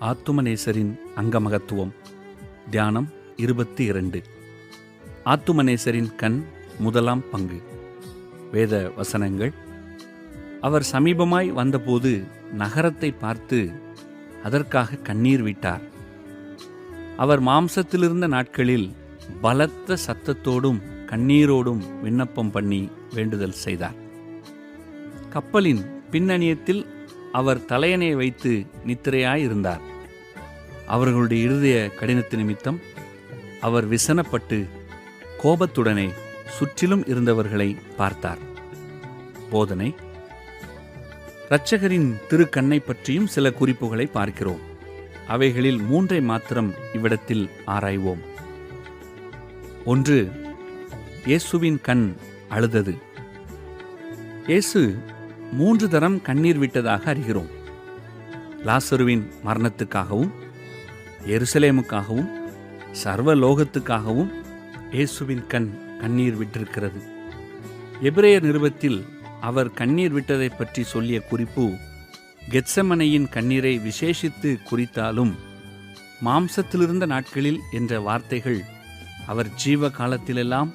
ஆத்துமனேசரின் அங்கமகத்துவம். தியானம் இருபத்தி இரண்டு ஆத்துமனேசரின் கண் முதலாம் பங்கு. வேத வசனங்கள். அவர் சமீபமாய் வந்தபோது நகரத்தை பார்த்து அதற்காக கண்ணீர் விட்டார். அவர் மாம்சத்திலிருந்த நாட்களில் பலத்த சத்தத்தோடும் கண்ணீரோடும் விண்ணப்பம் பண்ணி வேண்டுதல் செய்தார். கப்பலின் பின்னணியத்தில் அவர் தலையணை வைத்து நித்திரையாயிருந்தார். அவர்களுடைய இருதய கடினத்து நிமித்தம் அவர் விசனப்பட்டு கோபத்துடனே சுற்றிலும் இருந்தவர்களை பார்த்தார். போதனை இரட்சகரின் திருக்கண்ணை பற்றியும் சில குறிப்புகளை பார்க்கிறோம். அவைகளில் மூன்றை மாத்திரம் இவ்விடத்தில் ஆராய்வோம். ஒன்று இயேசுவின் கண் அழுதது. இயேசு மூன்று தரம் கண்ணீர் விட்டதாக அறிகிறோம். லாசருவின் மரணத்துக்காகவும் எருசலேமுக்காகவும் சர்வ லோகத்துக்காகவும் இயேசுவின் கண் கண்ணீர் விட்டிருக்கிறது. எபிரேயர் நிருபத்தில் அவர் கண்ணீர் விட்டதை பற்றி சொல்லிய குறிப்பு கெட்சமனையின் கண்ணீரை விசேஷித்து குறித்தாலும் மாம்சத்திலிருந்த நாட்களில் என்ற வார்த்தைகள் அவர் ஜீவ காலத்திலெல்லாம்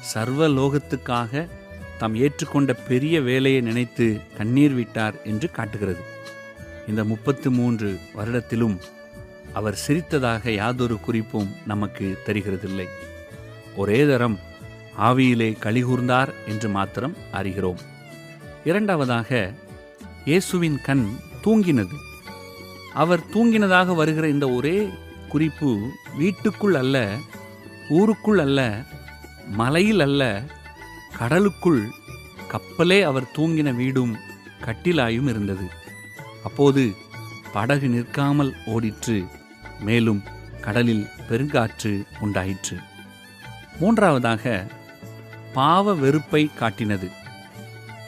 சர்வ லோகத்துக்காக தாம் ஏற்றுக்கொண்ட பெரிய வேலையை நினைத்து கண்ணீர் விட்டார் என்று காட்டுகிறது. இந்த முப்பத்து மூன்று வருடத்திலும் அவர் சிரித்ததாக யாதொரு குறிப்பும் நமக்கு தெரிகிறதில்லை. ஒரே தரம் ஆவியிலே கலிகூர்ந்தார் என்று மாத்திரம் அறிகிறோம். இரண்டாவதாக இயேசுவின் கண் தூங்கினது. அவர் தூங்கினதாக வருகிற இந்த ஒரே குறிப்பு வீட்டுக்குள் அல்ல ஊருக்குள் அல்ல மலையில் அல்ல கடலுக்குள் கப்பலே அவர் தூங்கின வீடும் கட்டிலாயும் இருந்தது. அப்போது படகு நிற்காமல் ஓடிற்று. மேலும் கடலில் பெருங்காற்று உண்டாயிற்று. மூன்றாவதாக பாவ வெறுப்பை காட்டினது.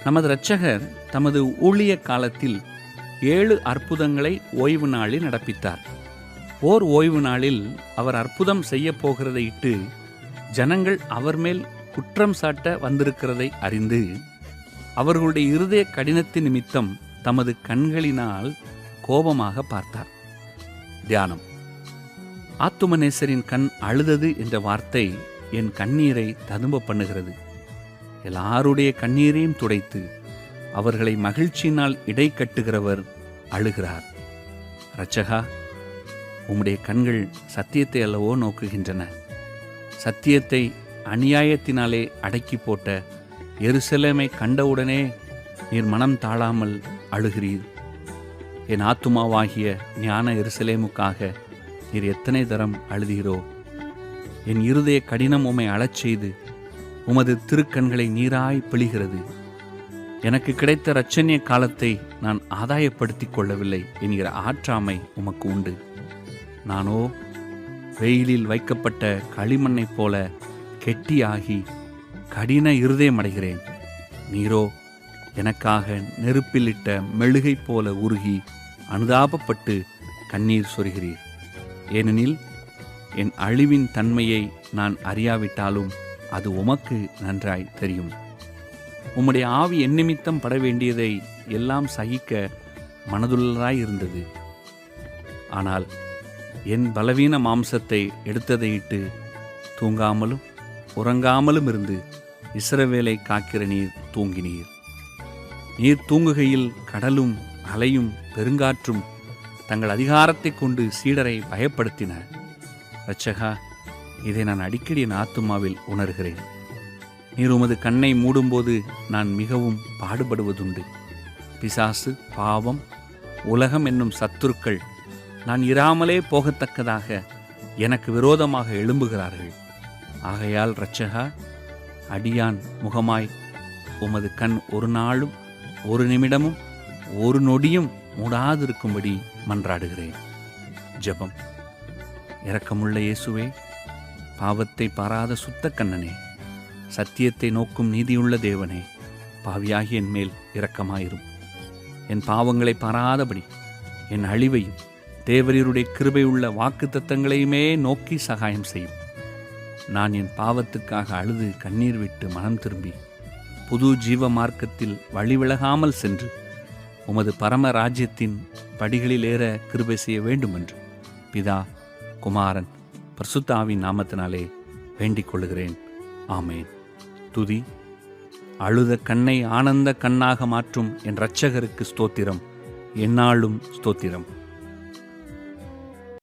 நமது இரட்சகர் தமது ஊழிய காலத்தில் ஏழு அற்புதங்களை ஓய்வு நாளில் நடப்பித்தார். ஓர் ஓய்வு நாளில் அவர் அற்புதம் செய்ய போகிறதை இட்டு ஜனங்கள் அவர் மேல் குற்றம் சாட்ட வந்திருக்கிறதை அறிந்து அவர்களுடைய இருதய கடினத்தின் நிமித்தம் தமது கண்களினால் கோபமாக பார்த்தார். தியானம். ஆத்துமநேசரின் கண் அழுதது என்ற வார்த்தை என் கண்ணீரை ததும்ப பண்ணுகிறது. எல்லாருடைய கண்ணீரையும் துடைத்து அவர்களை மகிழ்ச்சியினால் இடை கட்டுகிறவர் அழுகிறார். ரச்சகா உம்முடைய கண்கள் சத்தியத்தை அல்லவோ நோக்குகின்றன. சத்தியத்தை அநியாயத்தினாலே அடக்கி போட்ட எருசலேமை கண்டவுடனே நீர் மனம் தாழாமல் அழுகிறீர். என் ஆத்துமாவாகிய ஞான எருசலேமுக்காக நீர் எத்தனை தரம் அழுதீரோ? என் இருதய கடினம் உம்மை அழச் செய்து உமது திருக்கண்களை நீராய் பிழிகிறது. எனக்கு கிடைத்த இரட்சணிய காலத்தை நான் ஆதாயப்படுத்திக் கொள்ளவில்லை என்கிற ஆற்றாமை உமக்கு உண்டு. நானோ வெயிலில் வைக்கப்பட்ட களிமண்ணைப் போல கெட்டியாகி கடின இருதயமடைகிறேன். நீரோ எனக்காக நெருப்பிலிட்ட மெழுகை போல உருகி அனுதாபப்பட்டு கண்ணீர் சொருகிறீர். ஏனெனில் என் அழிவின் தன்மையை நான் அறியாவிட்டாலும் அது உமக்கு நன்றாய் தெரியும். உம்முடைய ஆவி என்னிமித்தம் பட வேண்டியதை எல்லாம் சகிக்க மனதுள்ளதாய் இருந்தது. ஆனால் என் பலவீன மாம்சத்தை எடுத்ததையிட்டு தூங்காமலும் உறங்காமலும் இருந்து இஸ்ரவேலை காக்கிற நீர் தூங்கினீர். நீர் தூங்குகையில் கடலும் அலையும் பெருங்காற்றும் தங்கள் அதிகாரத்தை கொண்டு சீடரை பயப்படுத்தின. ரச்சகா இதை நான் அடிக்கடி என் ஆத்துமாவில் உணர்கிறேன். நீர் உமது கண்ணை மூடும்போது நான் மிகவும் பாடுபடுவதுண்டு. பிசாசு பாவம் உலகம் என்னும் சத்துருக்கள் நான் இராமலே போகத்தக்கதாக எனக்கு விரோதமாக எழும்புகிறார்கள். ஆகையால் இரட்சகா அடியான் முகமாய் உமது கண் ஒரு நாளும் ஒரு நிமிடமும் ஒரு நொடியும் மூடாதிருக்கும்படி மன்றாடுகிறேன். ஜெபம். இரக்கமுள்ள இயேசுவே பாவத்தை பாராத சுத்த கண்ணனே சத்தியத்தை நோக்கும் நீதியுள்ள தேவனே பாவியாகி என் மேல் இரக்கமாயிரும். என் பாவங்களை பாராதபடி என் அழிவையும் தேவரீருடைய கிருபையுள்ள வாக்கு தத்தங்களையுமே நோக்கி சகாயம் செய்யும். நான் என் பாவத்துக்காக அழுது கண்ணீர் விட்டு மனம் திரும்பி. புது ஜீவ மார்க்கத்தில் வழிவிலகாமல் சென்று உமது பரம ராஜ்யத்தின் படிகளில் ஏற கிருபை செய்ய வேண்டும் என்று பிதா குமாரன் பிரசுத்தாவின் நாமத்தினாலே வேண்டிக் கொள்கிறேன் ஆமேன். துதி. அழுத கண்ணை ஆனந்த கண்ணாக மாற்றும் என் இரட்சகருக்கு ஸ்தோத்திரம். எந்நாளும் ஸ்தோத்திரம்.